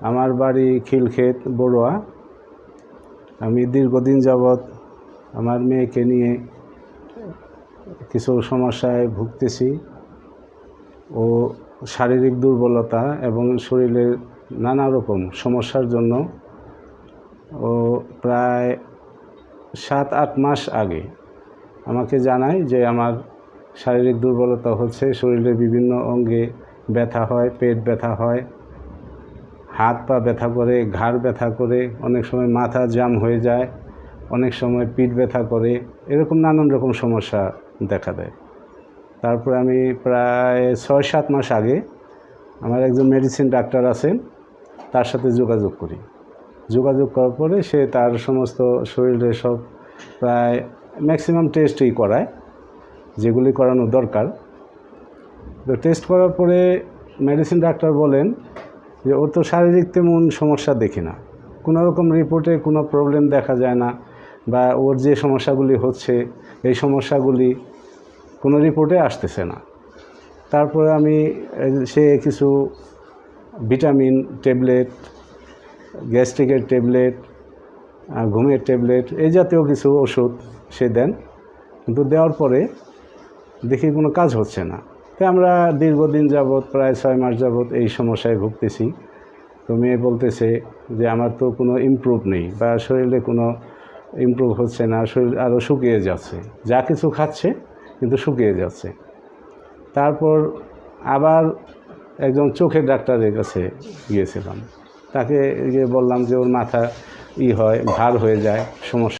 আমার বাড়ি খিলক্ষেত, বড়ুয়া। আমি দীর্ঘদিন যাবৎ আমার মেয়েকে নিয়ে কিছু সমস্যায় ভুগতেছি। ও শারীরিক দুর্বলতা এবং শরীরের নানা রকম সমস্যার জন্য ও প্রায় সাত, আট মাস আগে আমাকে জানায় যে আমার শারীরিক দুর্বলতা হচ্ছে, শরীরের বিভিন্ন অঙ্গে ব্যথা হয়, পেট ব্যথা হয়। হাত পা ব্যথা করে, ঘাড় ব্যথা করে, অনেক সময় মাথা জাম হয়ে যায়, অনেক সময় পিঠ ব্যথা করে, এরকম নানান রকম সমস্যা দেখা দেয়। তারপরে আমি প্রায় ছয় সাত মাস আগে আমার একজন মেডিসিন ডাক্তার আছেন, তার সাথে যোগাযোগ করি। যোগাযোগ করার পরে সে তার সমস্ত শরীরে সব প্রায় ম্যাক্সিমাম টেস্টই করায়, যেগুলি করানো দরকার। তো টেস্ট করার পরে মেডিসিন ডাক্তার বলেন যে ওর তো শারীরিক তেমন সমস্যা দেখি না। কোনো রকম রিপোর্টে কোনো প্রবলেম দেখা যায় না বা ওর যে সমস্যাগুলি হচ্ছে, এই সমস্যাগুলি কোনো রিপোর্টে আসতেছে না। তারপরে আমি সে কিছু ভিটামিন ট্যাবলেট গ্যাস্ট্রিকের ট্যাবলেট ঘুমের ট্যাবলেট এই জাতীয় কিছু ওষুধ সে দেন। কিন্তু দেওয়ার পরে দেখি কোনো কাজ হচ্ছে না। তো আমরা দীর্ঘদিন যাবৎ, প্রায় ছয় মাস যাবৎ এই সমস্যায় ভুগতেছি। তো মেয়ে বলতেছে যে, আমার তো কোনো ইমপ্রুভ নেই বা শরীরে কোনো ইমপ্রুভ হচ্ছে না, শরীর আরও শুকিয়ে যাচ্ছে। যা কিছু খাচ্ছে, কিন্তু শুকিয়ে যাচ্ছে। তারপর আবার একজন চোখের ডাক্তারের কাছে গিয়েছিলাম। তাকে গিয়ে বললাম যে, ওর মাথা ই হয়, ভার হয়ে যায়, সমস্যা